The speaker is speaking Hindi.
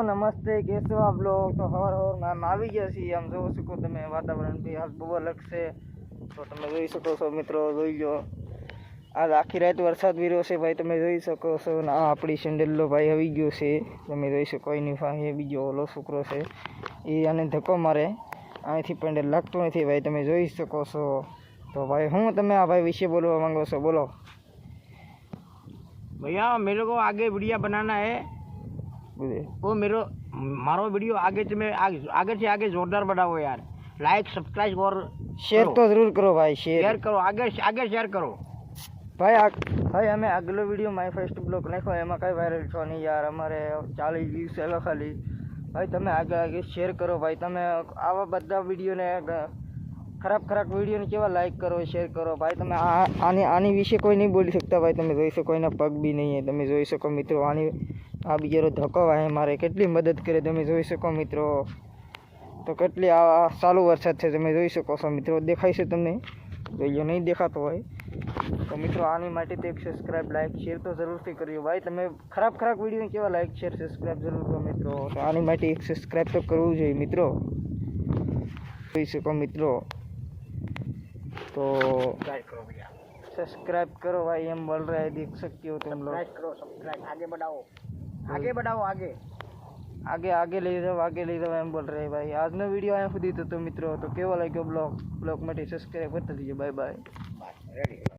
નમસ્તે કેસો આપ લોગ તો હવાર હવાર આમ આવી ગયા છીએ આમ જોઈ શકો તમે વાતાવરણ બી હાલ બહુ અલગ છે તો તમે જોઈ શકો છો મિત્રો જોઈ લો આજ આખી રાત વરસાદ વીર્યો છે ભાઈ તમે જોઈ શકો છો ને આ આપણી સેન્ડલનો ભાઈ આવી ગયો છે તમે જોઈ શકો એની પાસે બીજો ઓલો છોકરો છે એ આને ધક્કો મારે અહીંથી પેન્ડલ લાગતું નથી ભાઈ તમે જોઈ શકો છો તો ભાઈ હું તમે આ ભાઈ વિશે બોલવા માંગો છો બોલો भैया मेरे को आगे वीडियो बनाना है બોલે वो मेरे मारो वीडियो आगे से मैं आगे, आगे से आगे जोरदार बनाओ यार लाइक सब्सक्राइब और શેર કરો. તો જરૂર કરો ભાઈ શેર शेयर करो आगे आगे शेयर करो ભાઈ આ ભાઈ અમે આગલો વિડીયો માય ફર્સ્ટ બ્લોક નાખ્યો એમાં કાંઈ વાયરલ છો નહીં યાર અમારે ચાલીસ વ્યૂઝ છે ખાલી ભાઈ તમે આગળ આગળ શેર કરો ભાઈ તમે આવા બધા વિડીયોને ગ- ખરાબ ખરાબ વિડીયોને કેવા લાઈક કરો શેર કરો ભાઈ તમે આ આની આની વિશે કોઈ નહીં બોલી શકતા ભાઈ તમે જોઈ શકો એના પગ બી નહીં હે. તમે જોઈ શકો મિત્રો આની આ બિચારો ધક્કો વાહે મારે કેટલી મદદ કરે તમે જોઈ શકો મિત્રો તો કેટલી આ આ ચાલુ વરસાદ છે તમે જોઈ શકો છો મિત્રો દેખાય છે તમને જોઈએ નહીં દેખાતો હોય તો મિત્રો આની માટે તો એક સબસ્ક્રાઇબ લાઈક શેર તો જરૂરથી કર્યો ભાઈ તમે ખરાબ ખરાબ વિડીયો કેવા લાઈક શેર સબસ્ક્રાઇબ જરૂર કરો મિત્રો તો આની માટે એક સબસ્ક્રાઇબ તો કરવું જોઈએ મિત્રો જોઈ શકો મિત્રો तो सब्सक्राइब करो भाई हम बोल रहे हैं देख सकते हो तुम लोग। करो सब्सक्राइब आगे बढ़ाओ। आगे बढ़ाओ आगे। आगे आगे ले जाओ आगे ले जाओ हम बोल रहे हैं भाई। आज नो वीडियो आया खुद ही तो, तुम मित्रों तो केवल है कि ब्लॉग ब्लॉग में सब्सक्राइब कर दीजिए। Bye bye